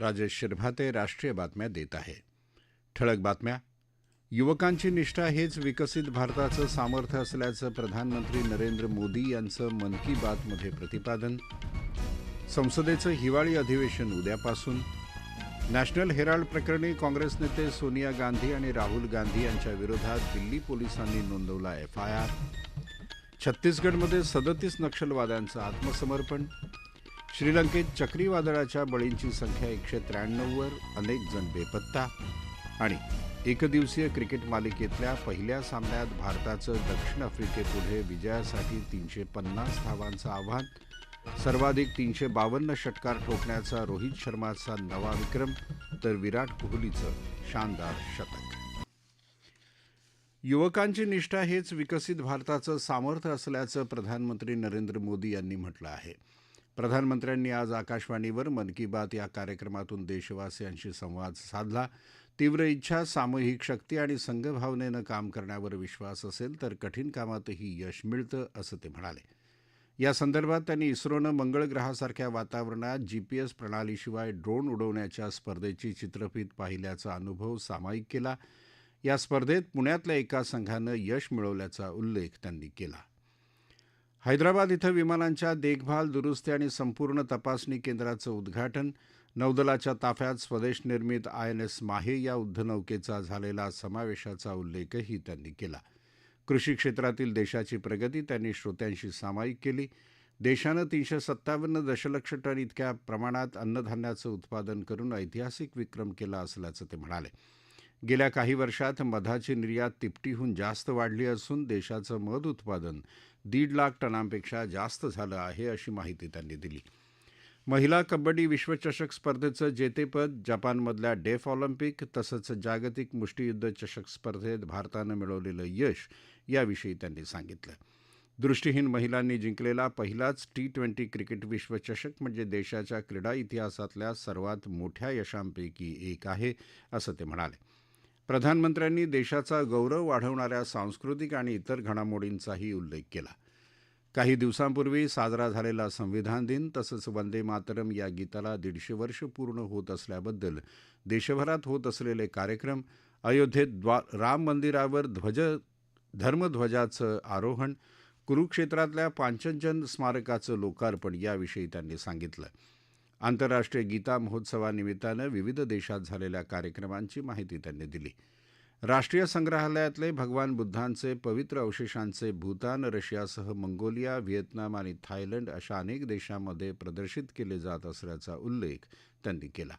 राजेश शिरभाते राष्ट्रीय बातम्या देत आहे. ठळक बातम्या. युवकांची निष्ठा हेच विकसित भारताचं सामर्थ्य असल्याचं प्रधानमंत्री नरेंद्र मोदी यांचं मन की बातमध्ये प्रतिपादन. संसदेचं हिवाळी अधिवेशन उद्यापासून. नॅशनल हेराल्ड प्रकरणी काँग्रेस नेते सोनिया गांधी आणि राहुल गांधी यांच्या विरोधात दिल्ली पोलिसांनी नोंदवला एफआयआर. छत्तीसगडमध्ये सदतीस नक्षलवाद्यांचं आत्मसमर्पण. श्रीलंकेत चक्रीवादळाच्या बळींची संख्या एकशे त्र्याण्णववर अनेक जण बेपत्ता. आणि एकदिवसीय क्रिकेट मालिकेतल्या पहिल्या सामन्यात भारताचं दक्षिण आफ्रिकेपुढे विजयासाठी तीनशे पन्नास धावांचं आव्हान सर्वाधिक तीनशे बावन्न षटकार ठोकण्याचा रोहित शर्माचा नवा विक्रम तर विराट कोहलीचं शानदार शतक. युवकांची निष्ठा हेच विकसित भारताचं सामर्थ्य असल्याचं प्रधानमंत्री नरेंद्र मोदी यांनी म्हटलं आहे. प्रधानमंत्र्यांनी आज आकाशवाणीवर मन की बात या कार्यक्रमातून देशवासियांशी संवाद साधला. तीव्र इच्छा सामूहिक शक्ती आणि संघभावनेनं काम करण्यावर विश्वास असेल तर कठीण कामातही यश मिळतं असं ते म्हणाले. या संदर्भात त्यांनी इस्रोनं मंगळग्रहासारख्या वातावरणात जी वातावरणात जीपीएस प्रणालीशिवाय ड्रोन उडवण्याच्या स्पर्धेची चित्रफीत पाहिल्याचा अनुभव सामायिक केला. या स्पर्धेत पुण्यातल्या एका संघानं यश मिळवल्याचा उल्लेख त्यांनी केला. हैदराबाद इथं विमानांच्या देखभाल दुरुस्ती आणि संपूर्ण तपासणी केंद्राचं उद्घाटन. नौदलाच्या ताफ्यात स्वदेश निर्मित एस माहे या युद्धनौकेचा झालेला समावेशाचा उल्लेखही त्यांनी केला. कृषी क्षेत्रातील देशाची प्रगती त्यांनी श्रोत्यांशी सामायिक केली. देशानं तीनशे सत्तावन्न दशलक्ष टन इतक्या प्रमाणात अन्नधान्याचं उत्पादन करून ऐतिहासिक विक्रम केला असल्याचं ते म्हणाले. गेल्या काही वर्षात मधाची निर्यात तिपटीहून जास्त वाढली असून देशाचं मध उत्पादन दीड लाख टनांपेक्षा जास्त झालं आहे अशी माहिती त्यांनी दिली. महिला कबड्डी विश्वचषक स्पर्धेचं जेतेपद जपानमधल्या डेफ ऑलिम्पिक तसंच जागतिक मुष्टीयुद्ध चषक स्पर्धेत भारतानं मिळवलेलं यश याविषयी त्यांनी सांगितलं. दृष्टीहीन महिलांनी जिंकलेला पहिलाच टी ट्वेंटी क्रिकेट विश्वचषक म्हणजे देशाच्या क्रीडा इतिहासातल्या सर्वात मोठ्या यशांपैकी एक आहे असं ते म्हणाले. प्रधानमंत्र्यांनी देशाचा गौरव वाढवणाऱ्या सांस्कृतिक आणि इतर घडामोडींचाही उल्लेख केला. काही दिवसांपूर्वी साजरा झालेला संविधान दिन तसंच वंदे मातरम या गीताला दीडशे वर्ष पूर्ण होत असल्याबद्दल देशभरात होत असलेले कार्यक्रम अयोध्येत द्वा राम मंदिरावर ध्वज धर्मध्वजाचं आरोहण कुरुक्षेत्रातल्या पांचजन स्मारकाचं लोकार्पण याविषयी त्यांनी सांगितलं. आंतरराष्ट्रीय गीता महोत्सवानिमित्तानं विविध देशात झालेल्या कार्यक्रमांची माहिती त्यांनी दिली. राष्ट्रीय संग्रहालयातले भगवान बुद्धांचे पवित्र अवशेषांचे भूतान रशियासह मंगोलिया व्हिएतनाम आणि थायलंड अशा अनेक देशांमध्ये प्रदर्शित केले जात असल्याचा उल्लेख त्यांनी केला.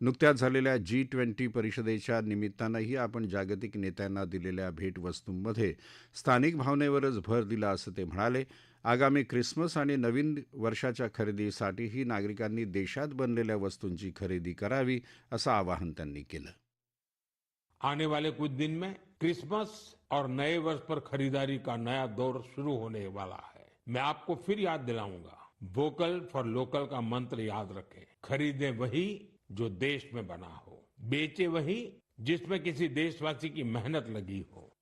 नुकत्याच झालेल्या जी ट्वेंटी परिषदेच्या निमित्तानंही आपण जागतिक नेत्यांना दिलेल्या भेटवस्तूंमध्ये स्थानिक भावनेवरच भर दिला असं ते म्हणाले. आगामी ख्रिसमस आणि नवीन वर्षाच्या खरेदीसाठीही नागरिकांनी देशात बनलेल्या वस्तूंची खरेदी करावी, असं आवाहन त्यांनी केलं. आने वाले कुछ दिन में क्रिसमस और नए वर्ष पर खरीदारी का नया दौर शुरू होने वाला है। मैं आपको फिर याद दिलाऊँगा, वोकल फॉर लोकल का मंत्र याद रखें। खरीदें वही जो देश में बना हो, बेचे वही जिसमें किसी देशवासी की मेहनत लगी हो।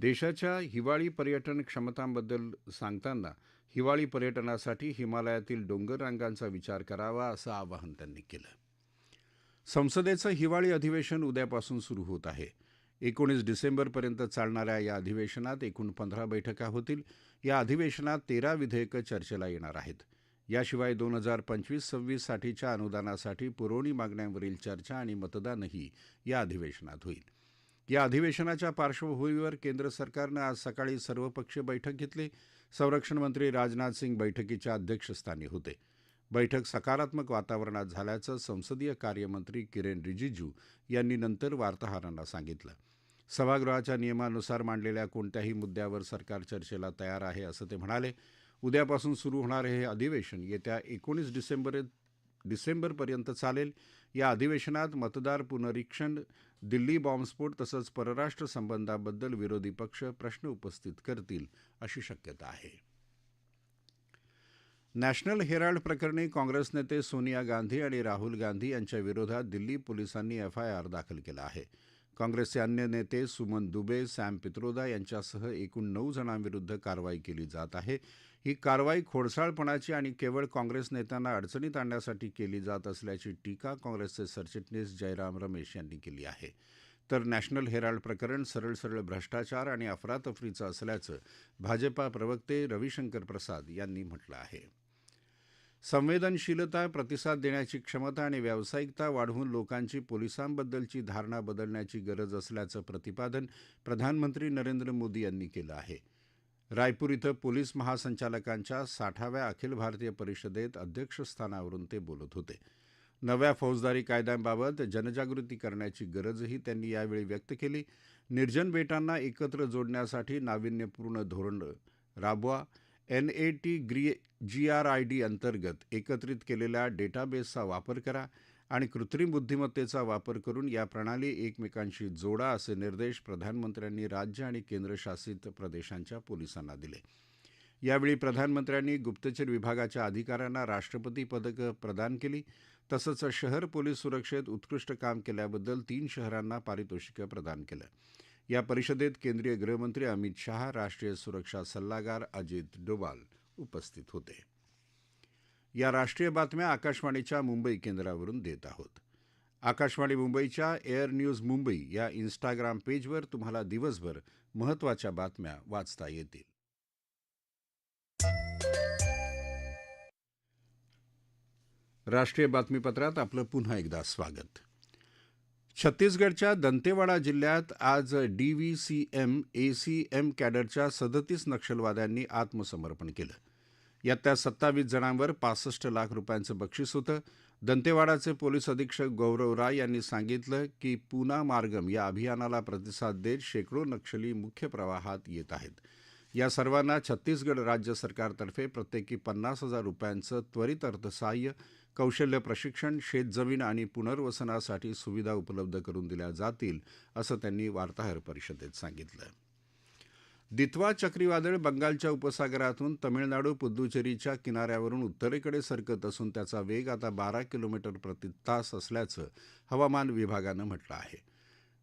देशाच्या हिवाळी पर्यटन क्षमतांबद्दल सांगताना हिवाळी पर्यटनासाठी हिमालयातील डोंगर रांगांचा विचार करावा असं आवाहन त्यांनी केलं. संसदेचं हिवाळी अधिवेशन उद्यापासून सुरू होत आहे. एकोणीस डिसेंबरपर्यंत चालणाऱ्या या अधिवेशनात एकूण पंधरा बैठका होतील. या अधिवेशनात तेरा विधेयकं चर्चेला येणार आहेत. याशिवाय दोन हजार पंचवीस सव्वीस साठीच्या अनुदानासाठी पुरवणी मागण्यांवरील चर्चा आणि मतदानही या अधिवेशनात होईल. या अधिवेशनाच्या पार्श्वभूमीवर केंद्र सरकारनं आज सकाळी सर्वपक्षीय बैठक घेतली. संरक्षण मंत्री राजनाथ सिंग बैठकीच्या अध्यक्षस्थानी होते. बैठक सकारात्मक वातावरणात झाल्याचं संसदीय कार्यमंत्री किरेन रिजिजू यांनी नंतर वार्ताहरांना सांगितलं. सभागृहाच्या नियमानुसार मांडलेल्या कोणत्याही मुद्द्यावर सरकार चर्चेला तयार आहे असं ते म्हणाले. उद्यापासून सुरू होणारे हे अधिवेशन येत्या एकोणीस डिसेंबर डिसेंबरपर्यंत चालेल. या अधिवेशनात मतदार पुनरीक्षण दिल्ली बॉम्बस्फोट तसंच परराष्ट्र संबंधांबद्दल विरोधी पक्ष प्रश्न उपस्थित करतील अशी शक्यता आहे. नॅशनल हेराल्ड प्रकरणी काँग्रेस नेते सोनिया गांधी आणि राहुल गांधी यांच्या विरोधात दिल्ली पोलिसांनी एफआयआर दाखल केला आहे. काँग्रेसचे अन्य नेते सुमन दुबे सॅम पित्रोदा यांच्यासह एकूण नऊ जणांविरुद्ध कारवाई केली जात आहे. ही कारवाई खोडसाळपणाची आणि केवळ काँग्रेस नेत्यांना अडचणीत आणण्यासाठी केली जात असल्याची टीका काँग्रेसचे सरचिटणीस जयराम रमेश यांनी केली आहे. तर नॅशनल हेराल्ड प्रकरण सरळ सरळ भ्रष्टाचार आणि अफरातफरीचं असल्याचं भाजपा प्रवक्ते रविशंकर प्रसाद यांनी म्हटलं आहे. संवेदनशीलता प्रतिसाद देण्याची क्षमता आणि व्यावसायिकता वाढवून लोकांची पोलिसांबद्दलची धारणा बदलण्याची गरज असल्याचं प्रतिपादन प्रधानमंत्री नरेंद्र मोदी यांनी केलं आहे. रायपूर इथं पोलीस महासंचालकांच्या साठाव्या अखिल भारतीय परिषदेत अध्यक्षस्थानावरून ते बोलत होते. नव्या फौजदारी कायद्यांबाबत जनजागृती करण्याची गरजही त्यांनी यावेळी व्यक्त केली. निर्जन बेटांना एकत्र जोडण्यासाठी नाविन्यपूर्ण धोरण राबवा. एन ए टी ग्री जी आर आय डी अंतर्गत एकत्रित केलेल्या डेटाबेसचा वापर करा. आणि कृत्रिम बुद्धिमत्तेचा वापर करून या प्रणाली एकमेकांशी जोडा असे निर्देश प्रधानमंत्र्यांनी राज्य आणि केंद्रशासित प्रदेशांच्या पोलिसांना दिले. यावेळी प्रधानमंत्र्यांनी गुप्तचर विभागाच्या अधिकाऱ्यांना राष्ट्रपती पदकं प्रदान केली. तसंच शहर पोलीस सुरक्षेत उत्कृष्ट काम केल्याबद्दल तीन शहरांना पारितोषिकं प्रदान केलं. या परिषदेत केंद्रीय गृहमंत्री अमित शहा राष्ट्रीय सुरक्षा सल्लागार अजित डोवाल उपस्थित होते. या राष्ट्रीय बातम्या आकाशवाणीच्या मुंबई केंद्रावरून देत आहोत. आकाशवाणी मुंबईच्या एअर न्यूज मुंबई या इन्स्टाग्राम पेजवर तुम्हाला दिवसभर महत्त्वाच्या बातम्या वाचता येतील. राष्ट्रीय बातमीपत्रात आपलं पुन्हा एकदा स्वागत. छत्तीसगडच्या दंतेवाडा जिल्ह्यात आज D V CM A C M कॅडरच्या सदतीस नक्षलवाद्यांनी आत्मसमर्पण केलं. यातल्या सत्तावीस जणांवर पासष्ट लाख रुपयांचं बक्षीस होतं. दंतेवाडाचे पोलीस अधीक्षक गौरव राय यांनी सांगितलं की पूना मार्गम या अभियानाला प्रतिसाद देत शेकडो नक्षली मुख्य प्रवाहात येत आहेत. या सर्वांना छत्तीसगड राज्य सरकारतर्फे प्रत्येकी पन्नास हजार रुपयांचं त्वरित अर्थसहाय्य कौशल्य प्रशिक्षण शेतजमीन आणि पुनर्वसनासाठी सुविधा उपलब्ध करून दिल्या जातील असं त्यांनी वार्ताहर परिषदेत सांगितलं. दित्वा चक्रीवादळ बंगालच्या उपसागरातून तमिळनाडू पुद्दुचेरीच्या किनाऱ्यावरून उत्तरेकडे सरकत असून त्याचा वेग आता बारा किलोमीटर प्रति तास असल्याचं हवामान विभागानं म्हटलं आहे.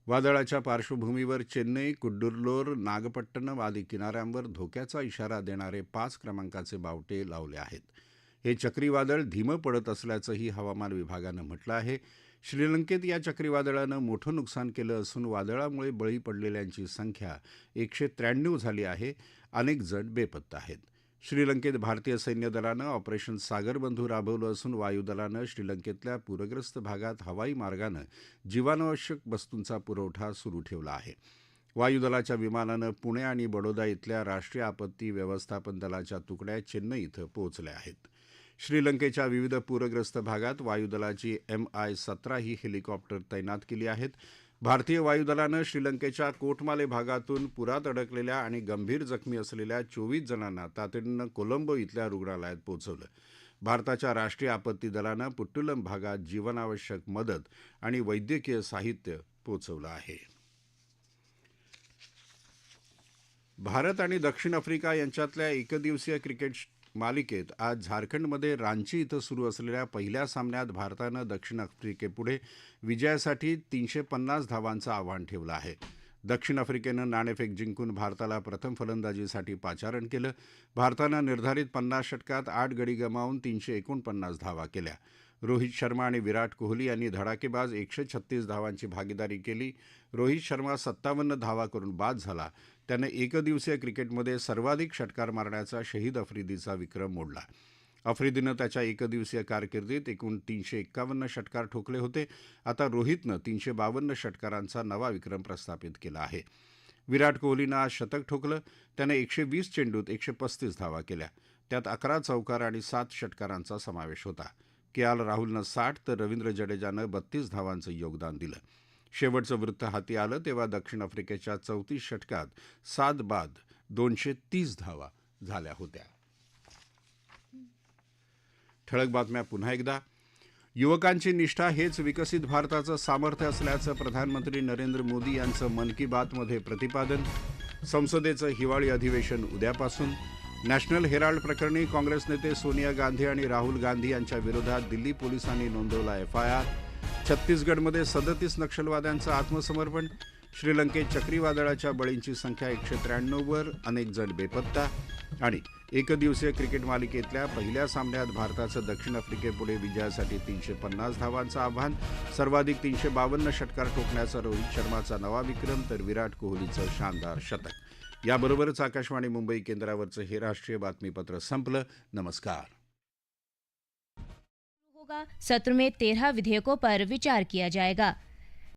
वादळाच्या पार्श्वभूमीवर चेन्नई कुड्डुर्लोर नागपट्टणम आदी किनाऱ्यांवर धोक्याचा इशारा देणारे पाच क्रमांकाचे बावटे लावले आहेत. हे चक्रीवादळ धीमं पडत असल्याचंही हवामान विभागानं म्हटलं आहे. श्रीलंकेत या चक्रीवादळानं मोठं नुकसान केलं असून वादळामुळे बळी पडलेल्यांची संख्या एकशे त्र्याण्णव झाली आहे. अनेक जण बेपत्ता आहेत. श्रीलंकेत भारतीय सैन्य दलानं ऑपरेशन सागरबंधू राबवलं असून वायुदलानं श्रीलंकेतल्या पूरग्रस्त भागात हवाई मार्गानं जीवनावश्यक वस्तूंचा पुरवठा सुरू ठेवला आहे. वायुदलाच्या विमानानं पुणे आणि बडोदा इथल्या राष्ट्रीय आपत्ती व्यवस्थापन दलाच्या तुकड्या चेन्नई इथं पोहोचल्या आहेत. श्रीलंकेच्या विविध पूरग्रस्त भागात वायुदलाची एम आय सतरा ही हेलिकॉप्टर तैनात केली आहेत. भारतीय वायुदलानं श्रीलंकेच्या कोटमाले भागातून पुरात अडकलेल्या आणि गंभीर जखमी असलेल्या चोवीस जणांना तातडीनं कोलंबो इथल्या रुग्णालयात पोहोचवलं. भारताच्या राष्ट्रीय आपत्ती दलानं पुट्टुलम भागात जीवनावश्यक मदत आणि वैद्यकीय साहित्य पोहोचवलं आहे. भारत आणि दक्षिण आफ्रिका यांच्यातल्या एकदिवसीय क्रिकेट मालिकेत आज झारखंडमध्ये रांची इथं सुरू असलेल्या पहिल्या सामन्यात भारतानं दक्षिण आफ्रिकेपुढे विजयासाठी तीनशे पन्नास धावांचं आव्हान ठेवलं आहे. दक्षिण आफ्रिकेनं नाणेफेक जिंकून भारताला प्रथम फलंदाजीसाठी पाचारण केलं. भारतानं निर्धारित पन्नास षटकात आठ गडी गमावून तीनशे एकोणपन्नास धावा केल्या. रोहित शर्मा आणि विराट कोहली यांनी धडाकेबाज एकशे छत्तीस धावांची भागीदारी केली. रोहित शर्मा सत्तावन्न धावा करून बाद झाला. त्यानं एकदिवसीय क्रिकेटमध्ये सर्वाधिक षटकार मारण्याचा शहीद आफ्रिदीचा विक्रम मोडला. आफ्रिदीनं त्याच्या एकदिवसीय कारकिर्दीत एकूण तीनशे एक्कावन्न षटकार ठोकले होते. आता रोहितनं तीनशे बावन्न षटकारांचा नवा विक्रम प्रस्थापित केला आहे. विराट कोहलीनं आज शतक ठोकलं. त्यानं एकशे वीस चेंडूत एकशे पस्तीस धावा केल्या. त्यात अकरा चौकार आणि सात षटकारांचा समावेश होता. के एल राहुलनं साठ तर रवींद्र जडेजानं बत्तीस धावांचं योगदान दिलं. शेवटचं वृत्त हाती आलं तेव्हा दक्षिण आफ्रिकेच्या चौतीस षटकात सात बाद दोनशे तीस धावा झाल्या होत्या. ठळक बातम्या पुन्हा एकदा. युवकांची निष्ठा हेच विकसित भारताचं सामर्थ्य असल्याचं प्रधानमंत्री नरेंद्र मोदी यांचं मन की बातमध्ये प्रतिपादन. संसदेचं हिवाळी अधिवेशन उद्यापासून. नॅशनल हेराल्ड प्रकरणी काँग्रेस नेते सोनिया गांधी आणि राहुल गांधी यांच्या विरोधात दिल्ली पोलिसांनी नोंदवला एफआयआर. छत्तीसगडमध्ये सदतीस नक्षलवाद्यांचं आत्मसमर्पण. श्रीलंकेत चक्रीवादळाच्या बळींची संख्या एकशे त्र्याण्णववर अनेक जण बेपत्ता. आणि एकदिवसीय क्रिकेट मालिकेतल्या पहिल्या सामन्यात भारताचं दक्षिण आफ्रिकेपुढे विजयासाठी तीनशे पन्नास धावांचं आव्हान. सर्वाधिक तीनशे बावन्न षटकार ठोकण्याचा रोहित शर्माचा नवा विक्रम तर विराट कोहलीचं शानदार शतक. याबरोबरच आकाशवाणी मुंबई केंद्रावरचं हे राष्ट्रीय बातमीपत्र संपलं. नमस्कार. होगा. सत्र में तेरह विधेयकों पर विचार किया जाएगा।